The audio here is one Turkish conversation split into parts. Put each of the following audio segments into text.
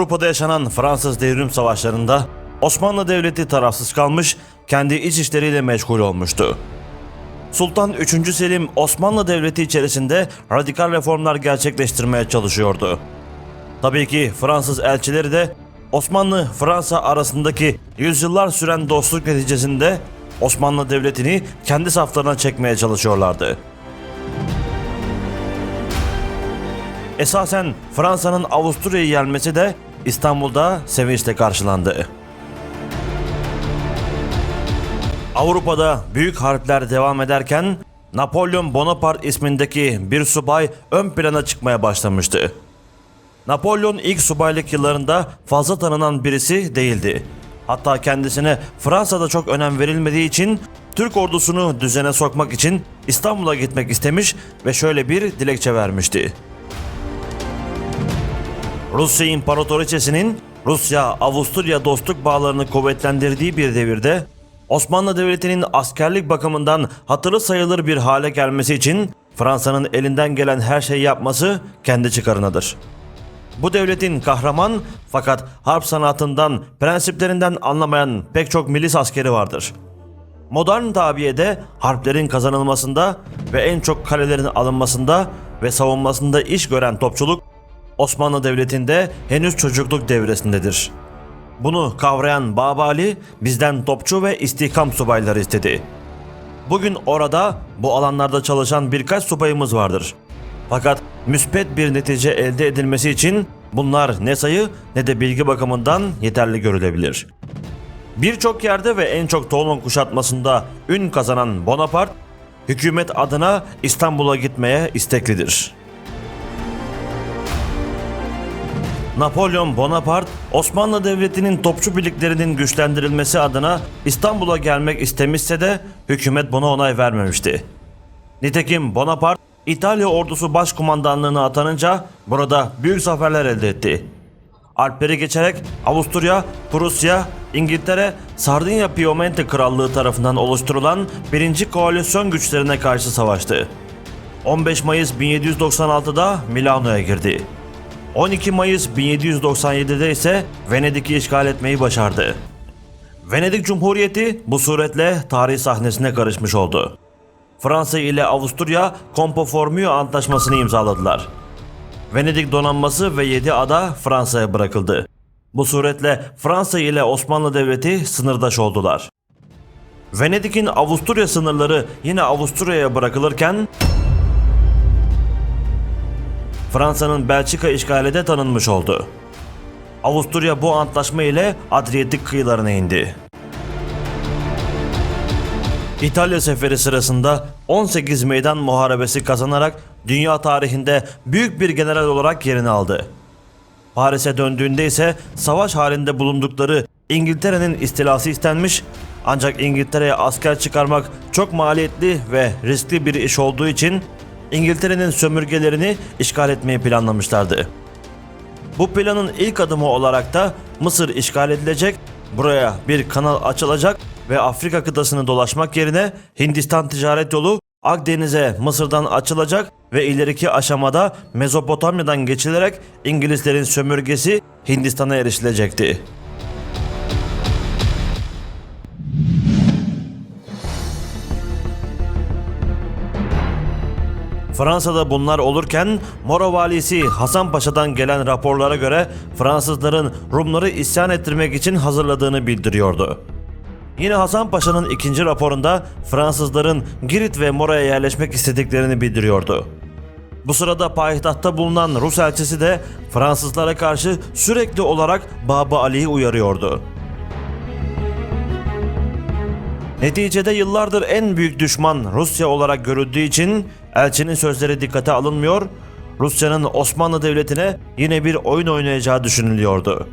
Avrupa'da yaşanan Fransız devrim savaşlarında Osmanlı Devleti tarafsız kalmış, kendi iç işleriyle meşgul olmuştu. Sultan 3. Selim Osmanlı Devleti içerisinde radikal reformlar gerçekleştirmeye çalışıyordu. Tabii ki Fransız elçileri de Osmanlı-Fransa arasındaki yüzyıllar süren dostluk neticesinde Osmanlı Devleti'ni kendi saflarına çekmeye çalışıyorlardı. Esasen Fransa'nın Avusturya'yı yenmesi de İstanbul'da sevinçle karşılandı. Avrupa'da büyük harpler devam ederken Napolyon Bonaparte ismindeki bir subay ön plana çıkmaya başlamıştı. Napolyon ilk subaylık yıllarında fazla tanınan birisi değildi. Hatta kendisine Fransa'da çok önem verilmediği için Türk ordusunu düzene sokmak için İstanbul'a gitmek istemiş ve şöyle bir dilekçe vermişti. Rusya İmparatoriçesi'nin Rusya-Avusturya dostluk bağlarını kuvvetlendirdiği bir devirde Osmanlı Devleti'nin askerlik bakımından hatırı sayılır bir hale gelmesi için Fransa'nın elinden gelen her şeyi yapması kendi çıkarınadır. Bu devletin kahraman fakat harp sanatından, prensiplerinden anlamayan pek çok milis askeri vardır. Modern tabiyede harplerin kazanılmasında ve en çok kalelerin alınmasında ve savunmasında iş gören topçuluk Osmanlı Devleti'nde henüz çocukluk devresindedir. Bunu kavrayan Babali bizden topçu ve istihkam subayları istedi. Bugün orada bu alanlarda çalışan birkaç subayımız vardır. Fakat müspet bir netice elde edilmesi için bunlar ne sayı ne de bilgi bakımından yeterli görülebilir. Birçok yerde ve en çok Toulon kuşatmasında ün kazanan Bonaparte, hükümet adına İstanbul'a gitmeye isteklidir. Napolyon Bonaparte, Osmanlı Devleti'nin topçu birliklerinin güçlendirilmesi adına İstanbul'a gelmek istemişse de hükümet buna onay vermemişti. Nitekim Bonaparte, İtalya ordusu başkumandanlığına atanınca burada büyük zaferler elde etti. Alpleri geçerek Avusturya, Prusya, İngiltere, Sardinya Piemonte Krallığı tarafından oluşturulan 1. Koalisyon güçlerine karşı savaştı. 15 Mayıs 1796'da Milano'ya girdi. 12 Mayıs 1797'de ise Venedik'i işgal etmeyi başardı. Venedik Cumhuriyeti bu suretle tarih sahnesine karışmış oldu. Fransa ile Avusturya Compo Formio antlaşmasını imzaladılar. Venedik donanması ve 7 ada Fransa'ya bırakıldı. Bu suretle Fransa ile Osmanlı Devleti sınırdaş oldular. Venedik'in Avusturya sınırları yine Avusturya'ya bırakılırken Fransa'nın Belçika işgali de tanınmış oldu. Avusturya bu antlaşma ile Adriyatik kıyılarına indi. İtalya seferi sırasında 18 meydan muharebesi kazanarak dünya tarihinde büyük bir general olarak yerini aldı. Paris'e döndüğünde ise savaş halinde bulundukları İngiltere'nin istilası istenmiş ancak İngiltere'ye asker çıkarmak çok maliyetli ve riskli bir iş olduğu için İngiltere'nin sömürgelerini işgal etmeyi planlamışlardı. Bu planın ilk adımı olarak da Mısır işgal edilecek, buraya bir kanal açılacak ve Afrika kıtasını dolaşmak yerine Hindistan ticaret yolu Akdeniz'e Mısır'dan açılacak ve ileriki aşamada Mezopotamya'dan geçilerek İngilizlerin sömürgesi Hindistan'a erişilecekti. Fransa'da bunlar olurken Moro valisi Hasan Paşa'dan gelen raporlara göre Fransızların Rumları isyan ettirmek için hazırladığını bildiriyordu. Yine Hasan Paşa'nın ikinci raporunda Fransızların Girit ve Mora'ya yerleşmek istediklerini bildiriyordu. Bu sırada payitahtta bulunan Rus elçisi de Fransızlara karşı sürekli olarak Baba Ali'yi uyarıyordu. Neticede yıllardır en büyük düşman Rusya olarak görüldüğü için elçinin sözleri dikkate alınmıyor, Rusya'nın Osmanlı Devleti'ne yine bir oyun oynayacağı düşünülüyordu.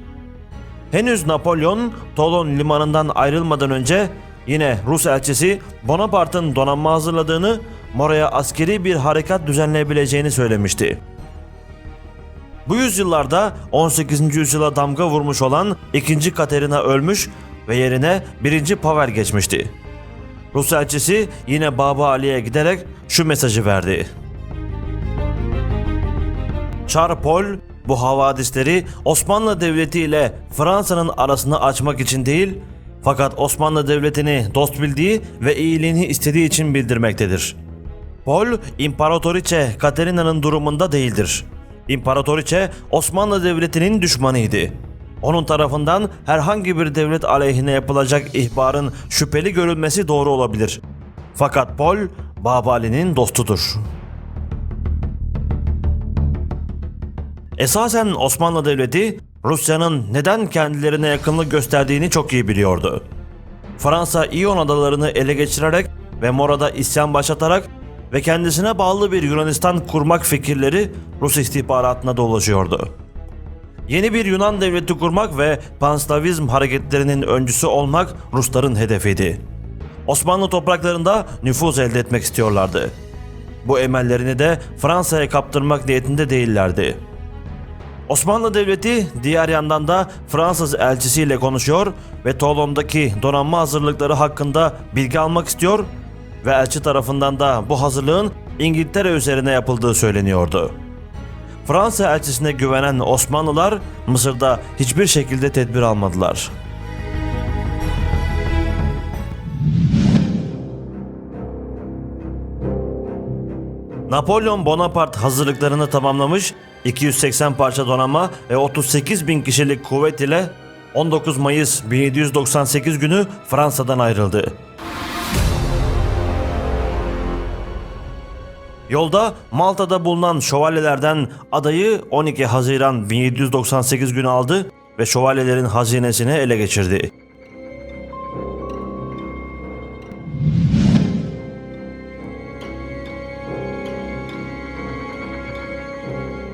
Henüz Napolyon Toulon limanından ayrılmadan önce yine Rus elçisi Bonaparte'ın donanma hazırladığını, Mora'ya askeri bir harekat düzenleyebileceğini söylemişti. Bu yüzyıllarda 18. yüzyıla damga vurmuş olan 2. Katerina ölmüş ve yerine 1. Pavel geçmişti. Rus elçisi yine Baba Ali'ye giderek şu mesajı verdi. Çar Pol bu havadisleri Osmanlı Devleti ile Fransa'nın arasını açmak için değil, fakat Osmanlı Devleti'ni dost bildiği ve iyiliğini istediği için bildirmektedir. Paul, İmparatoriçe Katerina'nın durumunda değildir. İmparatoriçe Osmanlı Devleti'nin düşmanıydı. Onun tarafından herhangi bir devlet aleyhine yapılacak ihbarın şüpheli görülmesi doğru olabilir. Fakat Paul, Babali'nin dostudur. Esasen Osmanlı Devleti Rusya'nın neden kendilerine yakınlık gösterdiğini çok iyi biliyordu. Fransa İyon adalarını ele geçirerek ve Mora'da isyan başlatarak ve kendisine bağlı bir Yunanistan kurmak fikirleri Rus istihbaratına dolaşıyordu. Yeni bir Yunan devleti kurmak ve Panslavizm hareketlerinin öncüsü olmak Rusların hedefiydi. Osmanlı topraklarında nüfuz elde etmek istiyorlardı. Bu emellerini de Fransa'ya kaptırmak niyetinde değillerdi. Osmanlı Devleti diğer yandan da Fransız elçisiyle konuşuyor ve Toulon'daki donanma hazırlıkları hakkında bilgi almak istiyor ve elçi tarafından da bu hazırlığın İngiltere üzerine yapıldığı söyleniyordu. Fransa elçisine güvenen Osmanlılar Mısır'da hiçbir şekilde tedbir almadılar. Napolyon Bonaparte hazırlıklarını tamamlamış, 280 parça donanma ve 38 bin kişilik kuvvet ile 19 Mayıs 1798 günü Fransa'dan ayrıldı. Yolda Malta'da bulunan şövalyelerden adayı 12 Haziran 1798 günü aldı ve şövalyelerin hazinesini ele geçirdi.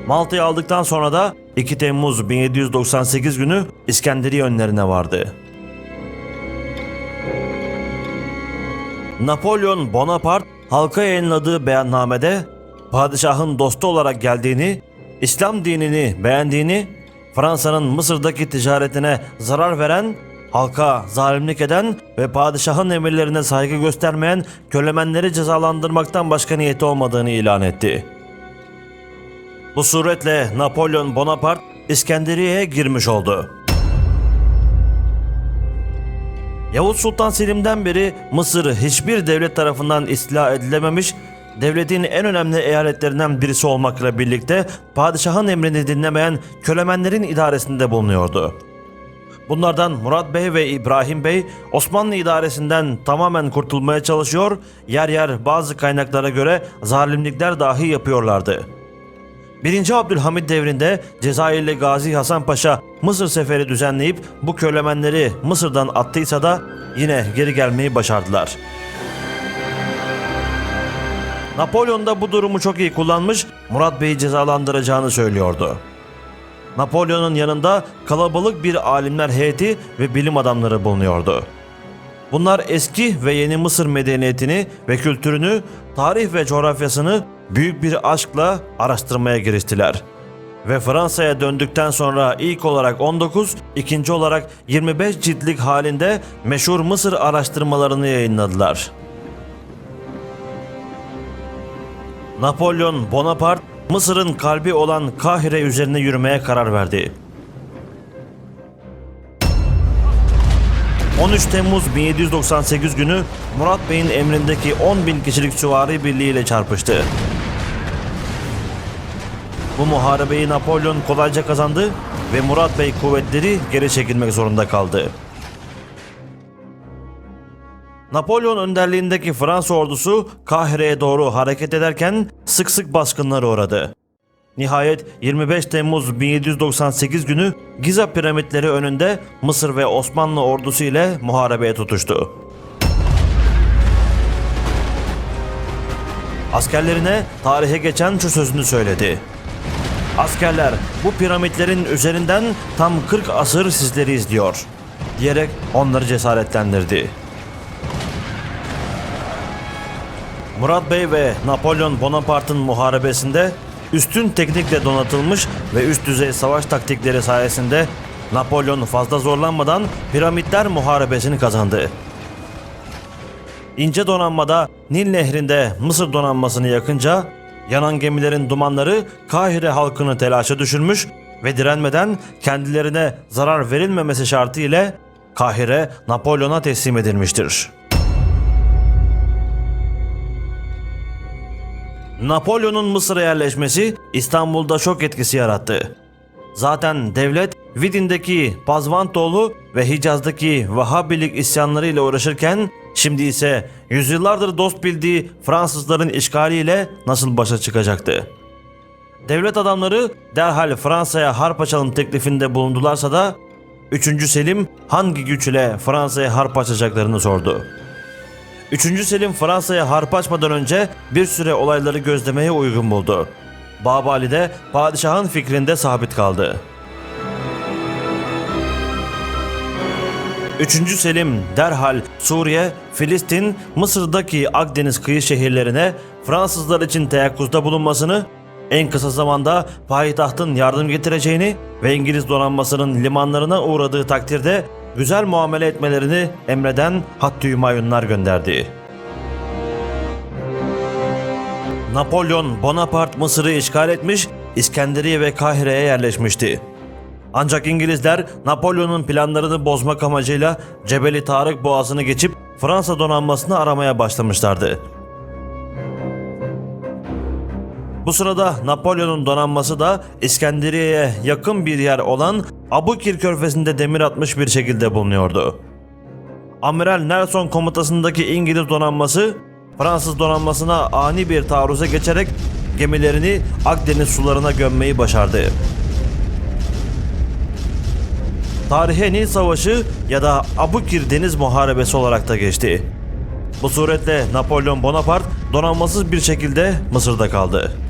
Malta'yı aldıktan sonra da 2 Temmuz 1798 günü İskenderiye önlerine vardı. Napolyon Bonaparte halka yayınladığı beyannamede padişahın dostu olarak geldiğini, İslam dinini beğendiğini, Fransa'nın Mısır'daki ticaretine zarar veren, halka zalimlik eden ve padişahın emirlerine saygı göstermeyen kölemenleri cezalandırmaktan başka niyeti olmadığını ilan etti. Bu suretle Napolyon Bonaparte İskenderiye'ye girmiş oldu. Yavuz Sultan Selim'den beri Mısır hiçbir devlet tarafından istila edilememiş, devletin en önemli eyaletlerinden birisi olmakla birlikte padişahın emrini dinlemeyen kölemenlerin idaresinde bulunuyordu. Bunlardan Murat Bey ve İbrahim Bey Osmanlı idaresinden tamamen kurtulmaya çalışıyor, yer yer bazı kaynaklara göre zalimlikler dahi yapıyorlardı. 1. Abdülhamit devrinde Cezayirli Gazi Hasan Paşa Mısır seferi düzenleyip bu kölemenleri Mısır'dan attıysa da yine geri gelmeyi başardılar. Napolyon da bu durumu çok iyi kullanmış, Murat Bey'i cezalandıracağını söylüyordu. Napolyon'un yanında kalabalık bir alimler heyeti ve bilim adamları bulunuyordu. Bunlar eski ve yeni Mısır medeniyetini ve kültürünü, tarih ve coğrafyasını büyük bir aşkla araştırmaya giriştiler. Ve Fransa'ya döndükten sonra ilk olarak 19, ikinci olarak 25 ciltlik halinde meşhur Mısır araştırmalarını yayınladılar. Napolyon Bonaparte Mısır'ın kalbi olan Kahire üzerine yürümeye karar verdi. 13 Temmuz 1798 günü Murat Bey'in emrindeki 10 bin kişilik süvari birliğiyle çarpıştı. Bu muharebeyi Napolyon kolayca kazandı ve Murat Bey kuvvetleri geri çekilmek zorunda kaldı. Napolyon önderliğindeki Fransa ordusu Kahire'ye doğru hareket ederken sık sık baskınlara uğradı. Nihayet 25 Temmuz 1798 günü Giza piramitleri önünde Mısır ve Osmanlı ordusu ile muharebeye tutuştu. Askerlerine tarihe geçen şu sözünü söyledi. Askerler bu piramitlerin üzerinden tam 40 asır sizleri izliyor diyerek onları cesaretlendirdi. Murat Bey ve Napolyon Bonaparte'ın muharebesinde üstün teknikle donatılmış ve üst düzey savaş taktikleri sayesinde Napolyon fazla zorlanmadan piramitler muharebesini kazandı. İnce donanmada Nil Nehri'nde Mısır donanmasını yakınca yanan gemilerin dumanları Kahire halkını telaşa düşürmüş ve direnmeden kendilerine zarar verilmemesi şartı ile Kahire Napolyon'a teslim edilmiştir. Napolyon'un Mısır'a yerleşmesi İstanbul'da şok etkisi yarattı. Zaten devlet Vidin'deki Pazvantoğlu ve Hicaz'daki Vahabilik isyanlarıyla uğraşırken şimdi ise yüzyıllardır dost bildiği Fransızların işgaliyle nasıl başa çıkacaktı? Devlet adamları derhal Fransa'ya harp açalım teklifinde bulundularsa da 3. Selim hangi güç ile Fransa'ya harp açacaklarını sordu. 3. Selim Fransa'ya harp açmadan önce bir süre olayları gözlemeye uygun buldu. Babali de padişahın fikrinde sabit kaldı. 3. Selim derhal Suriye, Filistin, Mısır'daki Akdeniz kıyı şehirlerine Fransızlar için teyakkuzda bulunmasını, en kısa zamanda payitahtın yardım getireceğini ve İngiliz donanmasının limanlarına uğradığı takdirde güzel muamele etmelerini emreden Hattı Hümayunlar gönderdi. Napolyon Bonaparte Mısır'ı işgal etmiş, İskenderiye ve Kahire'ye yerleşmişti. Ancak İngilizler Napolyon'un planlarını bozmak amacıyla Cebeli Tarık Boğazı'nı geçip Fransa donanmasını aramaya başlamışlardı. Bu sırada Napolyon'un donanması da İskenderiye'ye yakın bir yer olan Abukir Körfezi'nde demir atmış bir şekilde bulunuyordu. Amiral Nelson komutasındaki İngiliz donanması Fransız donanmasına ani bir taarruza geçerek gemilerini Akdeniz sularına gömmeyi başardı. Tarihe Nil Savaşı ya da Abukir Deniz Muharebesi olarak da geçti. Bu suretle Napolyon Bonaparte donanmasız bir şekilde Mısır'da kaldı.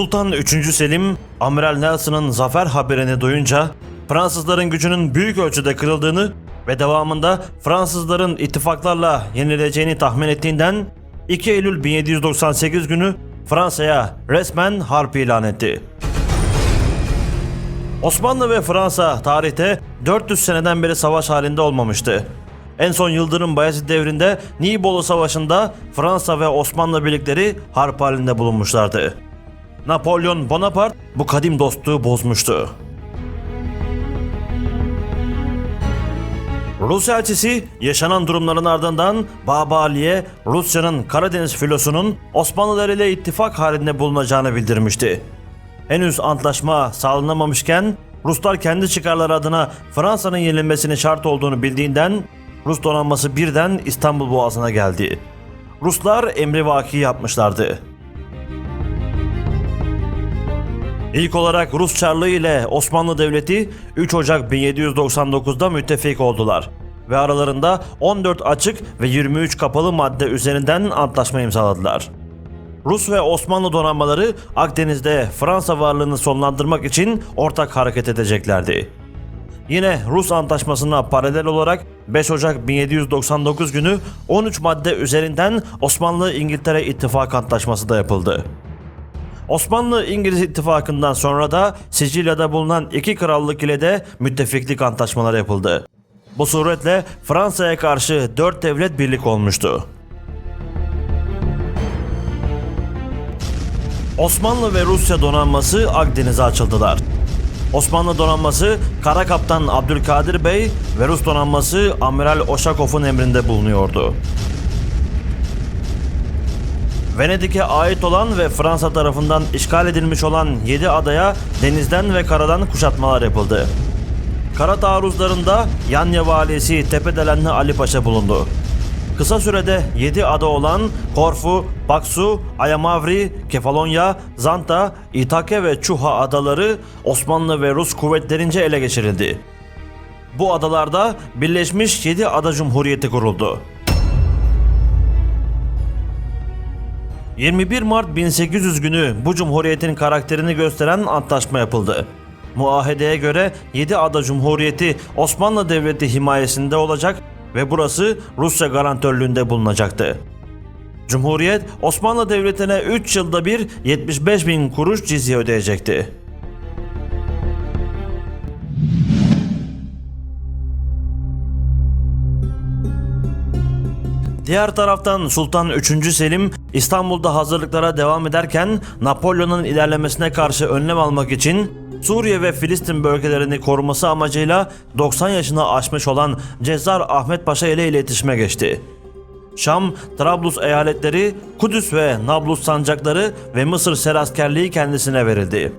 Sultan 3. Selim, Amiral Nelson'ın zafer haberini duyunca Fransızların gücünün büyük ölçüde kırıldığını ve devamında Fransızların ittifaklarla yenileceğini tahmin ettiğinden 2 Eylül 1798 günü Fransa'ya resmen harp ilan etti. Osmanlı ve Fransa tarihte 400 seneden beri savaş halinde olmamıştı. En son Yıldırım Bayezid devrinde Nibolu Savaşı'nda Fransa ve Osmanlı birlikleri harp halinde bulunmuşlardı. Napolyon Bonaparte bu kadim dostluğu bozmuştu. Rus elçisi yaşanan durumların ardından Babali'ye Rusya'nın Karadeniz filosunun Osmanlılar ile ittifak halinde bulunacağını bildirmişti. Henüz antlaşma sağlanamamışken Ruslar kendi çıkarları adına Fransa'nın yenilmesinin şart olduğunu bildiğinden Rus donanması birden İstanbul Boğazı'na geldi. Ruslar emri vaki yapmışlardı. İlk olarak Rus Çarlığı ile Osmanlı Devleti 3 Ocak 1799'da müttefik oldular ve aralarında 14 açık ve 23 kapalı madde üzerinden antlaşma imzaladılar. Rus ve Osmanlı donanmaları Akdeniz'de Fransa varlığını sonlandırmak için ortak hareket edeceklerdi. Yine Rus antlaşmasına paralel olarak 5 Ocak 1799 günü 13 madde üzerinden Osmanlı-İngiltere İttifak Antlaşması da yapıldı. Osmanlı-İngiliz ittifakından sonra da Sicilya'da bulunan iki krallık ile de müttefiklik antlaşmaları yapıldı. Bu suretle Fransa'ya karşı dört devlet birlik olmuştu. Osmanlı ve Rusya donanması Akdeniz'e açıldılar. Osmanlı donanması Kara Kaptan Abdülkadir Bey ve Rus donanması Amiral Oşakov'un emrinde bulunuyordu. Venedik'e ait olan ve Fransa tarafından işgal edilmiş olan 7 adaya denizden ve karadan kuşatmalar yapıldı. Kara taarruzlarında Yanya valisi Tepedelenli Ali Paşa bulundu. Kısa sürede 7 ada olan Korfu, Baksu, Ayamavri, Kefalonya, Zanta, İtake ve Çuha adaları Osmanlı ve Rus kuvvetlerince ele geçirildi. Bu adalarda Birleşmiş 7 Ada Cumhuriyeti kuruldu. 21 Mart 1800 günü bu cumhuriyetin karakterini gösteren antlaşma yapıldı. Muahedeye göre 7 ada cumhuriyeti Osmanlı Devleti himayesinde olacak ve burası Rusya garantörlüğünde bulunacaktı. Cumhuriyet Osmanlı Devleti'ne 3 yılda bir 75 bin kuruş cizye ödeyecekti. Diğer taraftan Sultan 3. Selim İstanbul'da hazırlıklara devam ederken Napolyon'un ilerlemesine karşı önlem almak için Suriye ve Filistin bölgelerini koruması amacıyla 90 yaşını aşmış olan Cezzar Ahmet Paşa ile iletişime geçti. Şam, Trablus eyaletleri, Kudüs ve Nablus sancakları ve Mısır seraskerliği kendisine verildi.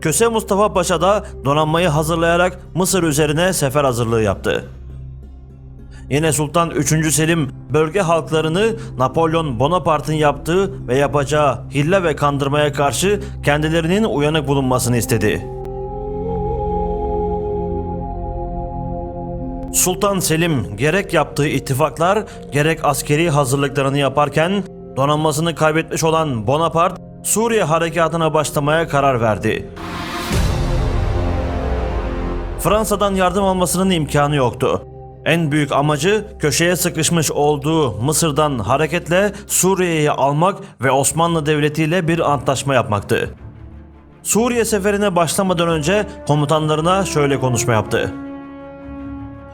Köse Mustafa Paşa da donanmayı hazırlayarak Mısır üzerine sefer hazırlığı yaptı. Yine Sultan 3. Selim bölge halklarını Napolyon Bonaparte'ın yaptığı ve yapacağı hille ve kandırmaya karşı kendilerinin uyanık bulunmasını istedi. Sultan Selim gerek yaptığı ittifaklar gerek askeri hazırlıklarını yaparken donanmasını kaybetmiş olan Bonaparte Suriye harekatına başlamaya karar verdi. Fransa'dan yardım almasının imkanı yoktu. En büyük amacı köşeye sıkışmış olduğu Mısır'dan hareketle Suriye'yi almak ve Osmanlı Devleti ile bir antlaşma yapmaktı. Suriye seferine başlamadan önce komutanlarına şöyle konuşma yaptı.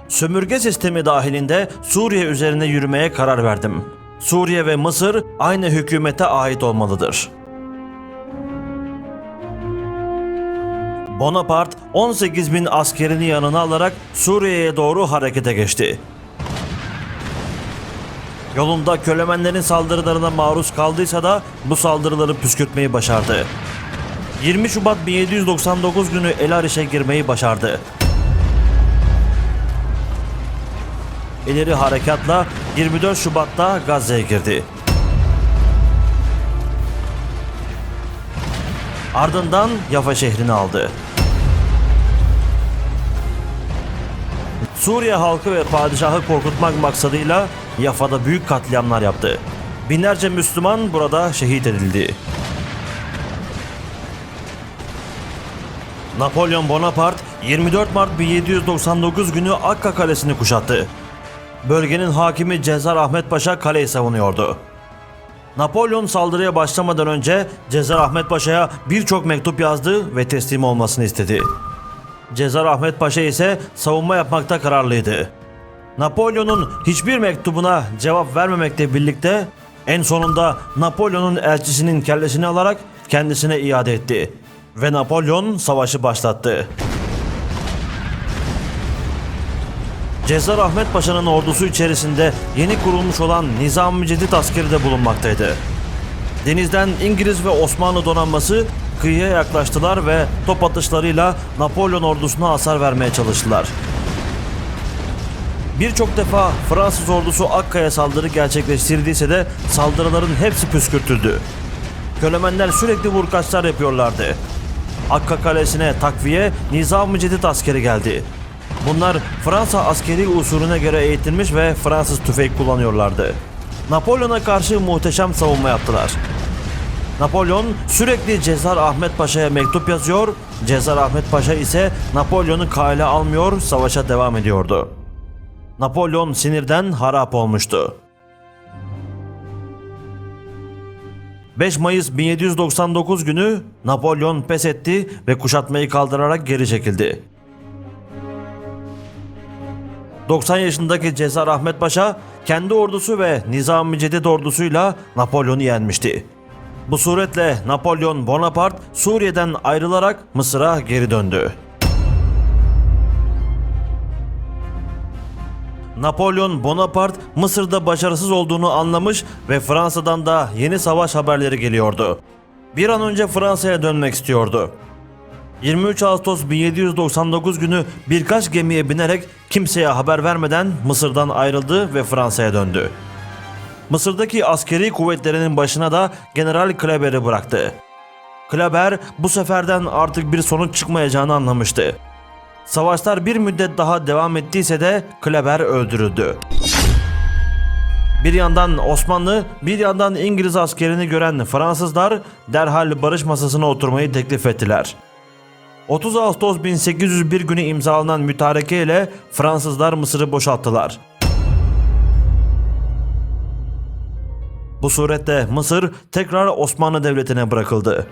Sömürge sistemi dahilinde Suriye üzerine yürümeye karar verdim. Suriye ve Mısır aynı hükümete ait olmalıdır. Bonaparte 18 bin askerini yanına alarak Suriye'ye doğru harekete geçti. Yolunda kölemenlerin saldırılarına maruz kaldıysa da bu saldırıları püskürtmeyi başardı. 20 Şubat 1799 günü El Ariş'e girmeyi başardı. ileri harekatla 24 Şubat'ta Gazze'ye girdi. Ardından Yafa şehrini aldı. Suriye halkı ve padişahı korkutmak maksadıyla Yafa'da büyük katliamlar yaptı. Binlerce Müslüman burada şehit edildi. Napolyon Bonaparte 24 Mart 1799 günü Akka Kalesi'ni kuşattı. Bölgenin hakimi Cezar Ahmet Paşa kaleyi savunuyordu. Napolyon saldırıya başlamadan önce Cezar Ahmet Paşa'ya birçok mektup yazdı ve teslim olmasını istedi. Cezar Ahmet Paşa ise savunma yapmakta kararlıydı. Napolyon'un hiçbir mektubuna cevap vermemekle birlikte en sonunda Napolyon'un elçisinin kellesini alarak kendisine iade etti ve Napolyon savaşı başlattı. Cezar Ahmet Paşa'nın ordusu içerisinde yeni kurulmuş olan Nizam-ı Cedid askeri de bulunmaktaydı. Denizden İngiliz ve Osmanlı donanması kıyıya yaklaştılar ve top atışlarıyla Napolyon ordusuna hasar vermeye çalıştılar. Birçok defa Fransız ordusu Akka'ya saldırı gerçekleştirdiyse de saldırıların hepsi püskürtüldü. Kölemenler sürekli vurkaçlar yapıyorlardı. Akka Kalesi'ne takviye Nizam-ı Cedid askeri geldi. Bunlar Fransa askeri usulüne göre eğitilmiş ve Fransız tüfek kullanıyorlardı. Napolyon'a karşı muhteşem savunma yaptılar. Napolyon sürekli Cezar Ahmet Paşa'ya mektup yazıyor, Cezar Ahmet Paşa ise Napolyon'u kale almıyor, savaşa devam ediyordu. Napolyon sinirden harap olmuştu. 5 Mayıs 1799 günü Napolyon pes etti ve kuşatmayı kaldırarak geri çekildi. 90 yaşındaki Cezar Ahmet Paşa kendi ordusu ve Nizam-ı Cedid ordusuyla Napolyon'u yenmişti. Bu suretle Napolyon Bonaparte Suriye'den ayrılarak Mısır'a geri döndü. Napolyon Bonaparte Mısır'da başarısız olduğunu anlamış ve Fransa'dan da yeni savaş haberleri geliyordu. Bir an önce Fransa'ya dönmek istiyordu. 23 Ağustos 1799 günü birkaç gemiye binerek kimseye haber vermeden Mısır'dan ayrıldı ve Fransa'ya döndü. Mısır'daki askeri kuvvetlerinin başına da General Kleber'i bıraktı. Kleber bu seferden artık bir sonuç çıkmayacağını anlamıştı. Savaşlar bir müddet daha devam ettiyse de Kleber öldürüldü. Bir yandan Osmanlı, bir yandan İngiliz askerini gören Fransızlar derhal barış masasına oturmayı teklif ettiler. 30 Ağustos 1801 günü imzalanan mütareke ile Fransızlar Mısır'ı boşalttılar. Bu surette Mısır tekrar Osmanlı Devleti'ne bırakıldı.